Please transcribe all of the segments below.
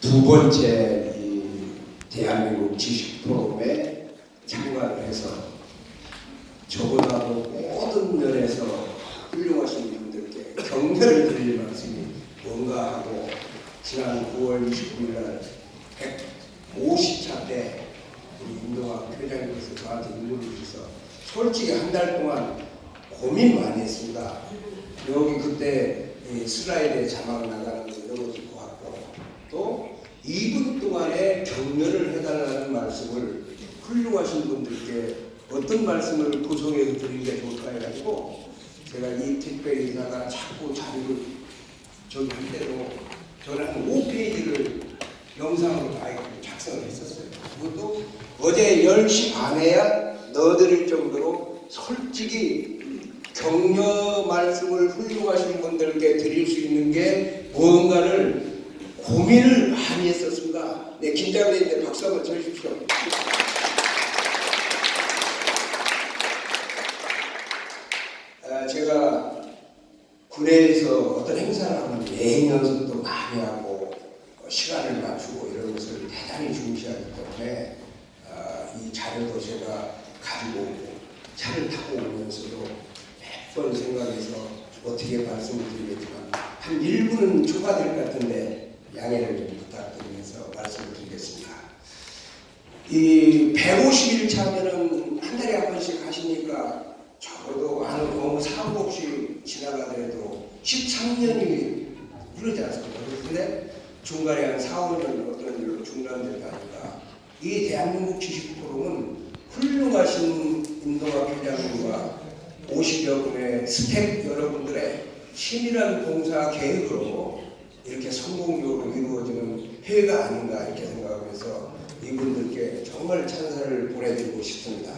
두 번째 이 대한민국 지식 포럼에 참가를 해서 저보다도 모든 면에서 훌륭하신 분들께 격려를 드릴 말씀이 뭔가 하고 지난 9월 29일 날 150차 때 우리 임동학 회장님께서 저한테 인물을 주셔서 솔직히 한 달 동안 고민 많이 했습니다. 여기 그때 이 슬라이드에 자막 나가는 거 이런 거 2분 동안에 격려를 해달라는 말씀을 훌륭하신 분들께 어떤 말씀을 구성해서 드리는 게 좋을까 해가지고 제가 이 택배 인사가 자꾸 자료를 저기 할 때도 저는 한 5페이지를 영상으로 다 작성을 했었어요. 그것도 어제 10시 반에야 넣어드릴 정도로 솔직히 격려 말씀을 훌륭하신 분들께 드릴 수 있는 게 무언가를 고민을 했었습니다. 네, 긴장되는데 박수 한번 쳐주십시오. 아, 제가 군에서 어떤 행사를 하면 예행 연습도 많이 하고 어, 시간을 맞추고 이런 것을 대단히 중시하기 때문에 아, 이 자료도 제가 가지고 오고 차를 타고 오면서도 몇 번 생각해서 어떻게 말씀을 드리겠지만 한 1분은 초과될 것 같은데 양해를 좀 부탁드 리면서 말씀을 드리겠습니다. 이 151차면은 한 달에 한 번씩 하시니까 적어도 한 너무 사고 없이 지나가더라도 13년이 흐르지 않습니까? 그런데 중간에 한 4, 5년 어떤 일로 중단되다니까 이 대한민국 지식 포럼은 훌륭하신 인도학 회장님과 50여 분의 스택 여러분들의 치밀한 봉사 계획으로 이렇게 성공 회가 아닌가 이렇게 생각하면서 이분들께 정말 찬사를 보내드리고 싶습니다.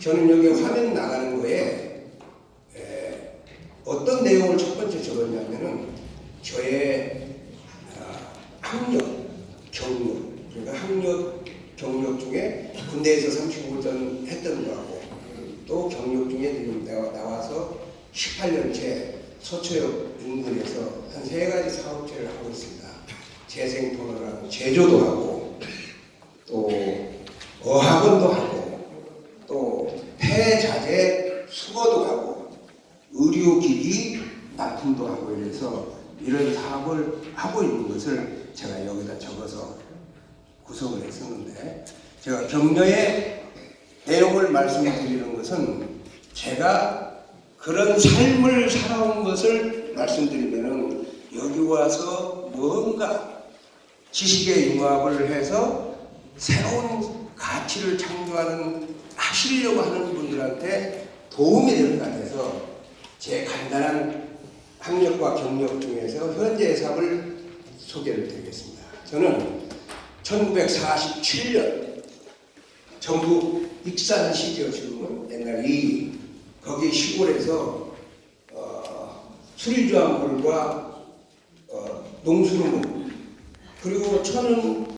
저는 여기 화면 나가는 거에 에, 어떤 내용을 첫 번째 적었냐면은 저의 아, 학력, 경력, 그러니까 학력, 경력 중에 군대에서 35전 했던 거하고 또 경력 중에 지금 내가 나와서 18년째 서초역 인근에서 한 세 가지 사업체를 하고 있습니다. 재생토너랑 제조도 하고 또 어학원도 하고 또 폐자재 수거도 하고 의료기기 납품도 하고 이래서 이런 사업을 하고 있는 것을 제가 여기다 적어서 구성을 했었는데 제가 격려의 내용을 말씀드리는 것은 제가 그런 삶을 살아온 것을 말씀드리면은 여기 와서 뭔가 지식의 융합을 해서 새로운 가치를 창조하는 하시려고 하는 분들한테 도움이 될것 같아서 제 간단한 학력과 경력 중에서 현재의 삶을 소개를 드리겠습니다. 저는 1947년 전북 익산시죠 지금은 옛날 이 거기 시골에서 어, 수리주암물과 어, 농수로물 그리고 천은